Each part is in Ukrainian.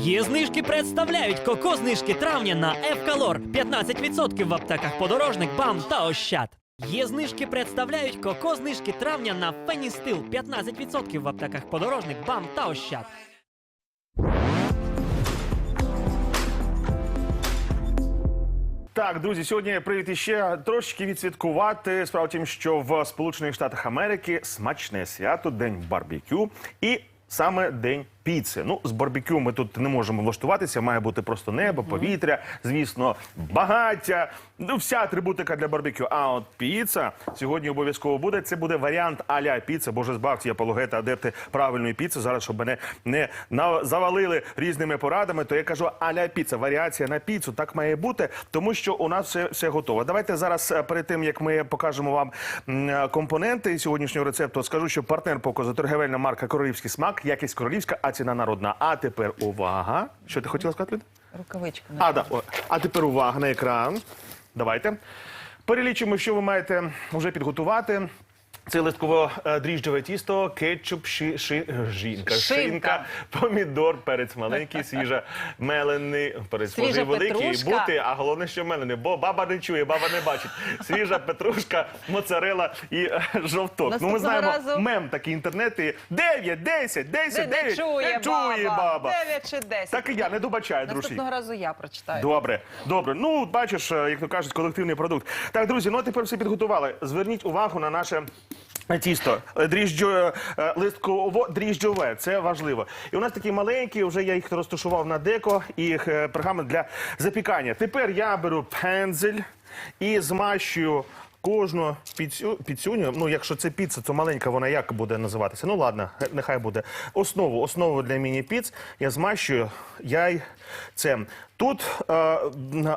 Є знижки представляють коко знижки травня на Евкалор 15% в аптеках подорожник, бам та ощад. Є знижки представляють коко знижки травня на Феністил 15% в аптеках подорожник, бам та ощад. Так, друзі, сьогодні привіт іще трошечки відсвяткувати. Справа в тім, що в Сполучених Штатах Америки смачне свято, день барбекю і саме день піци. Ну, з барбекю ми тут не можемо влаштуватися. Має бути просто небо, повітря, звісно, багаття. Ну, вся атрибутика для барбекю. А от піца сьогодні обов'язково буде. Це буде варіант а-ля піца. Боже, збавці апологета, адепти правильної піци. Зараз, щоб мене не завалили різними порадами, то я кажу а-ля піца. Варіація на піцу. Так має бути, тому що у нас все, все готово. Давайте зараз е, перед тим, як ми покажемо вам е, компоненти сьогоднішнього рецепту, скажу, що партнер показу торгівельна марка Королівський смак, якість королівська, а ціна народна. А тепер увага. Що ти хотіла сказати? Люда? Рукавичками. А, да. О, а тепер увага на екран. Давайте. Перелічимо, що ви маєте вже підготувати. Це листково е, дріжджове тісто, кетчуп, ши, ши, жінка, Шинка. шинка, помідор, перець маленький, свіжа, мелений, перець Свіжа може великий петрушка. бути, а головне, що мелений, бо баба не чує, баба не бачить. Свіжа петрушка, моцарела і е, жовток. Ну ми знаємо, разу- мем такий інтернети. 9, 10, 10, Де, 9. де чує, не чує баба. 9 чи 10. Так і я не добачаю, друзі. Наступного разу я прочитаю. Добре, добре. Ну, бачиш, е, як то кажуть, колективний продукт. Так, друзі, ну а тепер все підготували. Зверніть увагу на наше. Тісто дріжджо, е, листково дріжджове, це важливо. І у нас такі маленькі, вже я їх розташував на деко і е, пергамент для запікання. Тепер я беру пензель і змащую кожну піцю, піцюню. Ну, якщо це піца, то маленька вона як буде називатися? Ну ладно, нехай буде. Основу, основу для міні-піц я змащую яйцем. Тут е,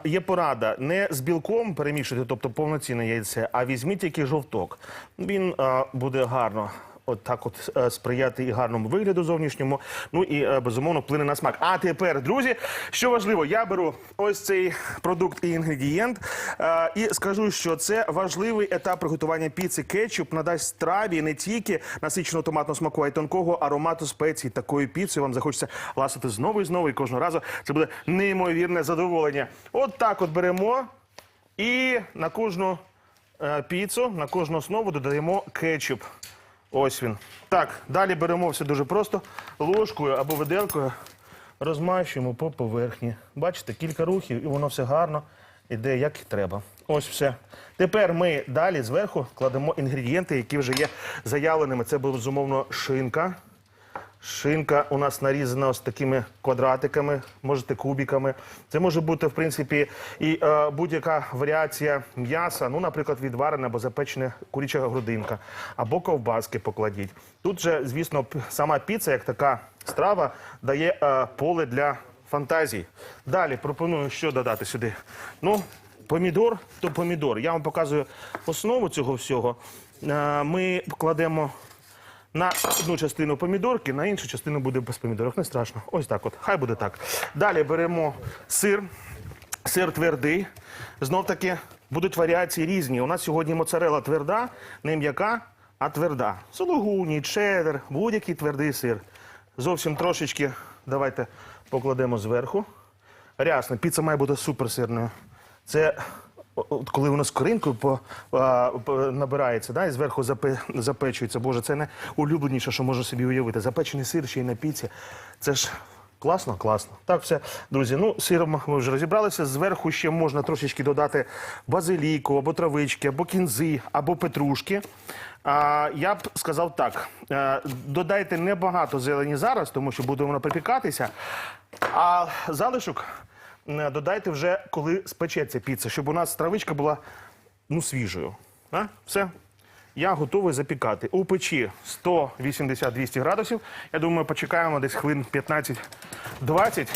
є порада не з білком перемішати, тобто повноцінне яйце, а візьміть який жовток. Він е, буде гарно. От так от е, сприяти і гарному вигляду зовнішньому, ну і е, безумовно вплине на смак. А тепер, друзі, що важливо, я беру ось цей продукт і інгредієнт е, і скажу, що це важливий етап приготування піци. Кетчуп надасть страві не тільки насиченого томатного смаку, а й тонкого аромату спецій. Такою піцею вам захочеться ласити знову і знову, і кожного разу це буде неймовірне задоволення. От так от беремо і на кожну піцу, на кожну основу додаємо кетчуп. Ось він. Так, далі беремо все дуже просто ложкою або виделкою, розмащуємо по поверхні. Бачите, кілька рухів, і воно все гарно іде, як і треба. Ось все. Тепер ми далі зверху кладемо інгредієнти, які вже є заявленими. Це безумовно шинка. Шинка у нас нарізана ось такими квадратиками, можете кубиками. Це може бути, в принципі, і е, будь-яка варіація м'яса, ну, наприклад, відварена або запечена куряча грудинка, або ковбаски покладіть. Тут же, звісно, сама піца, як така страва, дає е, поле для фантазій. Далі пропоную що додати сюди. Ну, помідор то помідор. Я вам показую основу цього всього. Е, ми кладемо на одну частину помідорки, на іншу частину буде без помідорів. Не страшно. Ось так от. Хай буде так. Далі беремо сир. Сир твердий. Знов таки будуть варіації різні. У нас сьогодні моцарела тверда, не м'яка, а тверда. Сологуні, чеддер, будь-який твердий сир. Зовсім трошечки давайте покладемо зверху. Рясно, піца має бути суперсирною. Це от коли воно з коринкою по, а, по- набирається, да, і зверху запе, запечується. Боже, це найулюбленіше, що можу собі уявити. Запечений сир ще й на піці. Це ж класно, класно. Так, все, друзі. Ну, сиром ми вже розібралися. Зверху ще можна трошечки додати базиліку, або травички, або кінзи, або петрушки. А, я б сказав так: е, додайте небагато зелені зараз, тому що буде воно припікатися. А залишок додайте вже, коли спечеться піца, щоб у нас травичка була ну, свіжою. А? Все. Я готовий запікати. У печі 180-200 градусів. Я думаю, почекаємо десь хвилин 15-20.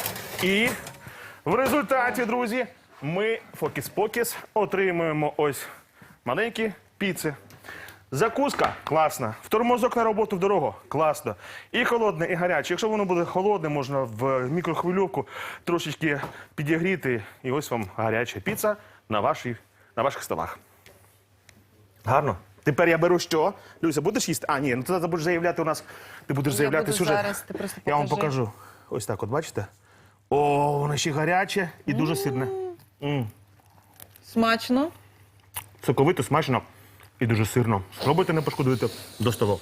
І в результаті, друзі, ми фокіс-покіс отримуємо ось маленькі піци. Закуска класна. В тормозок на роботу в дорогу класно. І холодне, і гаряче. Якщо воно буде холодне, можна в мікрохвильовку трошечки підігріти. І ось вам гаряча піца на, вашій, на ваших столах. Гарно. Тепер я беру що? Люся, будеш їсти? А, ні, ну ти будеш заявляти у нас. Ти будеш Я заявляти буду сюжет. зараз, ти просто Я вам покажи. покажу. Ось так, от бачите? О, воно ще гаряче і дуже сирне. М. Смачно. Соковито, смачно і дуже сирно. Спробуйте, не пошкодуєте. До столу.